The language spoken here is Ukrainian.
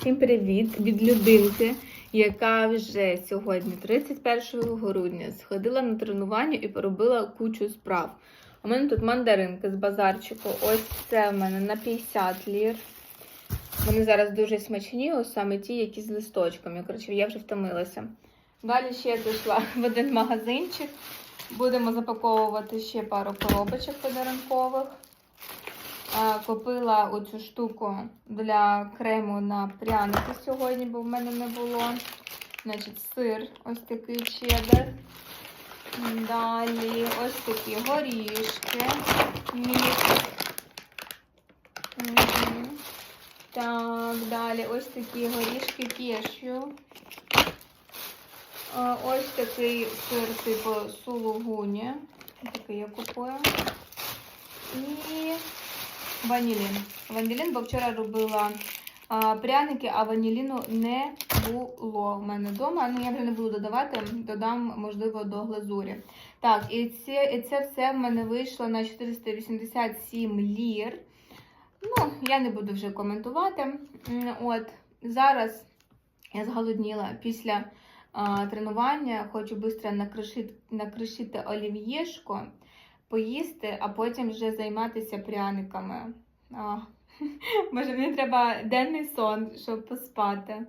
Всім привіт від людинки, яка вже сьогодні, 31 грудня, сходила на тренування і поробила кучу справ. У мене тут мандаринки з базарчику. Ось це в мене на 50 лір. Вони зараз дуже смачні, ось саме ті, які з листочками. Коротше, я вже втомилася. Далі ще я зайшла в один магазинчик. Будемо запаковувати ще пару коробочок подарункових. А, Купила оцю штуку для крему на пряники сьогодні, бо в мене не було. Значить, сир, ось такий чеддер. Далі ось такі горішки. Мікс. Так, далі ось такі горішки кешю. Ось такий сир типу сулугуні. Такий я купую. Ванілін. Ванілін, бо вчора робила а, пряники, а ваніліну не було в мене вдома. Ну, я вже не буду додавати, додам, можливо, до глазурі. Так, і це, і це все в мене вийшло на 487 лір. Ну, я не буду вже коментувати. От, зараз я зголодніла після а, тренування, хочу швидко накришити, накришити олів'єшко поїсти, а потім вже займатися пряниками. А, Може, мені треба денний сон, щоб поспати.